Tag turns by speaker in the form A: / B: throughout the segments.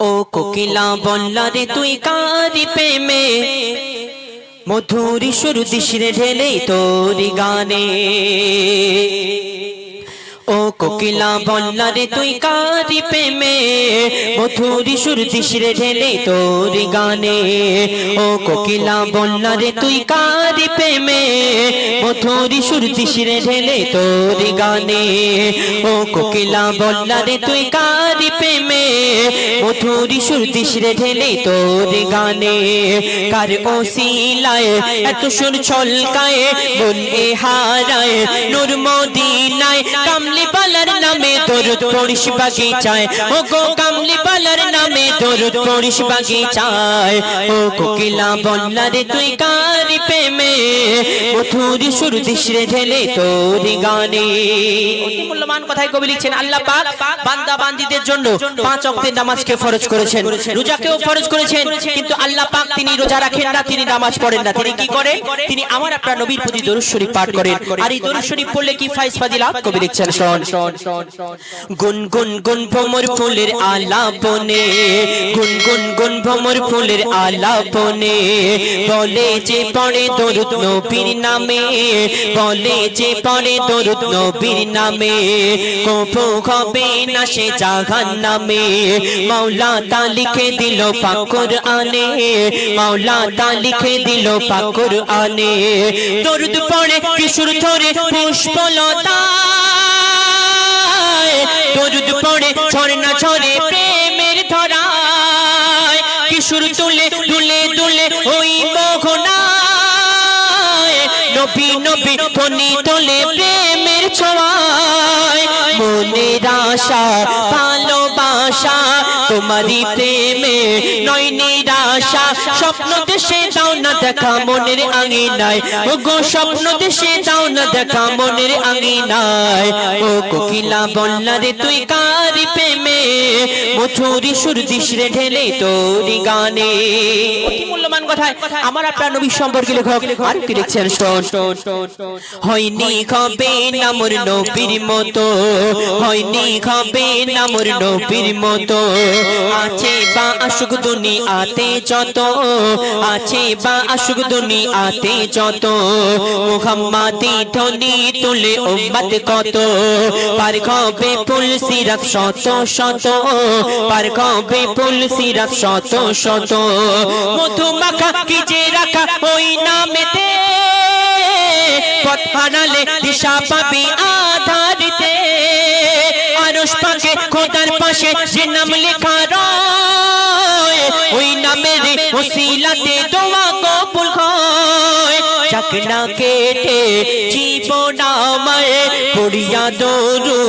A: ও কোকিলা বল্লা রে, তুই কারি প্রেমে। মধুরি সুর দিশিরে ঢেলে তোরি গানে। ও কোকিলা বল্লা রে, তুই কারি প্রেমে। মধুরি সুর ঢেলে তোরি গানে। ও কোকিলা বল্লা রে তুই কারি প্রেমে? সুর দিশরে ঢেলে তোরি গানে। ও কোকিলা বল্লা রে তুই কারি প্রেমে? ঢেলে তোরি গানে। কার এত সুর ছলকায় এ হারায় মদিনায়। কামলি পালার নামে দরুদ পড়িস বাগিচায়। ও গো কামলি পালার নামে দরুদ পড়িস বাগিচায়। ও কোকিলা বল্লা রে তুই কারি প্রেমে? মধুরি সুর দিশরে ঢেলে তোরি গানে। অতি মূল্যবান কথাই কবি লিখছেন। আল্লাহ পাক বান্দা বান্দিদের জন্য পাঁচ নামাজকে ফরজ করেছেন। রোজাকেও ফরজ করেছেন। কিন্তু আল্লাহ পাক তিনি রোজা রাখেন না তিনি নামাজ পড়েন না। তিনি কি করেন? তিনি আমার আপনার নবীর প্রতি দরুদ শরীফ পাঠ করেন। আর এই দরুদ শরীফ পড়লে কি ফাইজ ফাদিলাত কবি লিখছেন শোন। গুন গুন গুন ভ্রমর ফুলের আলাপনে গুন গুন গুন ভ্রমর ফুলের আলাপনে। বলে যে পড়ে দরুদ নবীর নামে, বলে যে পড়ে দরুদ নবীর নামে। কবু হবে না সে জাহান নামে মাওলা তা লিখে দিল পাকুর আনে মাওলা তা লিখে দিল পাকুর আনে দরুদ পড়ে কিশোর ধরে পুষ্পলতা দরুদ পড়ে ঝর্ণা ঝরে প্রেমের কিশোর তুলে তুলে তুলে ওই মোহনায়। নবী নবী ফনি তোলে প্রেমের ছোঁয়ায়। মনের আশা, ভালোবাসা, তোমারই প্রেমে নয় নিরাশা। স্বপ্ন দেশে দাও না দেখা, মনের আঙিনায়। ও গো স্বপ্ন দেশে দাও না দেখা, মনের আঙিনায়। ও কোকিলা বল্লা রে, তুই কারি প্রেমে? মথুরি সুর দিশরে ঢেলে তোরি গানে। মূল্যবান কথায় আমার আপনার নবী সম্পর্কে লেখক আর কি লিখছেন? হয়নি খাবে নামর নবীর মতো, হয়নি খাবে নামর নবীর মতো। আছে বা আসুক দুনি আতে যত, আছে বা আসুক দুনি আতে যত, মুহাম্মাদি ধ্বনি তুলে উম্মত কত। পার খাবে ফুল, সিরাত শত শত পার খাবে ফুল সিরাত শত শত মধু মাখা কি যে রাখা ওই নামেতে পথ হারালে দিশা পাবি আধারিতে আরশ পাকে খোদার পাশে যে নাম লেখা রয় ওই নামের ওসিলাতে দোয়া কবুল হয় চাকনা কেটে জীবন আমায় পড়িয়া দরু।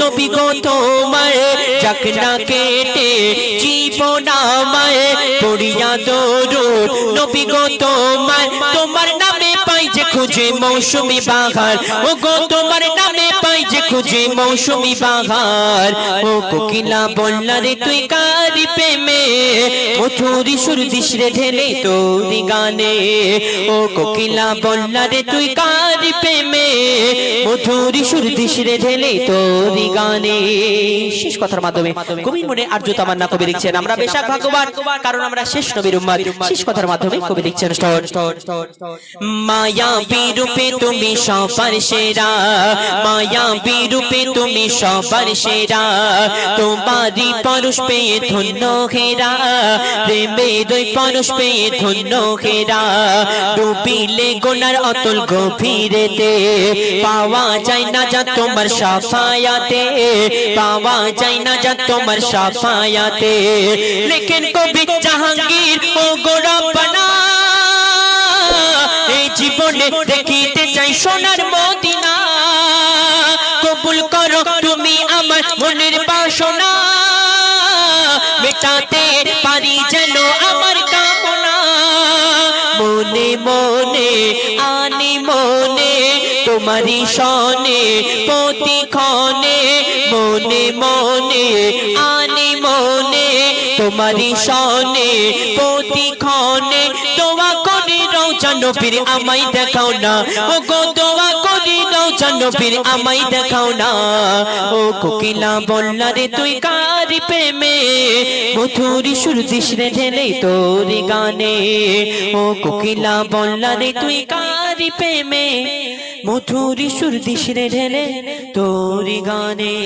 A: নবী গো তোমার চাকনা কেটে জীবন আমায় পড়িয়া দরু। নবী গো তোমার তোমার নামে পাই যে খুঁজে মৌসুমি বাহার ও গো তোমার পাই যে খুঁজে মৌসুমি বাহার ও কোকিলা বললা রে তুই প্রেমে? সুর ঢেলে তোরি গানে, ও কোকিলা বললা রে তুই প্রেমে? সুর ঢেলে তোরি গানে। শেষ কথার মাধ্যমে কবির মনে আর্য তামান্না কবি লিখছেন, আমরা বেশাক ভাগ্যবান, কারণ আমরা শেষ নবীর উম্মাদ। শেষ কথার মাধ্যমে কবি লিখছেন মায়া বিরূপে তুমি সবার সেরা, মায়া বিরূপে তুমি সবার সেরা। তোমারি পরশ পেয়ে ধন্য হেরা প্রেমে দুই পরশ পেয়ে ধন্য হেরা ডুবিলে গোনার অতল গভীরেতে। পাওয়া যায় না যা তোমার সাফায়াতে। পাওয়া যায় না যা তোমার সাফায়াতে। লেখেন কবি জাহাঙ্গীর, ও গোরাপনা এই জীবনে দেখিতে চাই সোনার কবুল করো তুমি আমার মনের বাসনা। মেটাতে পারি যেন আমার কামনা। মনে মনে, আনি মনে তোমারি সনে প্রতিক্ষণে। মনে মনে, আনি মনে তোমারি সনে প্রতিক্ষণে। দোয়া করি রৌচা নবীর, আমায় দেখাও না। ও গো দোয়া করি আমাই দেখাও না। ও কোকিলা বললা রে তুই কারি প্রেমে? মধুরি সুর দিস রে ঢেলে তোর গানে। ও কোকিলা বললা রে তুই কারি প্রেমে? মধুরি সুর দিস রে ঢেলে তোর গানে।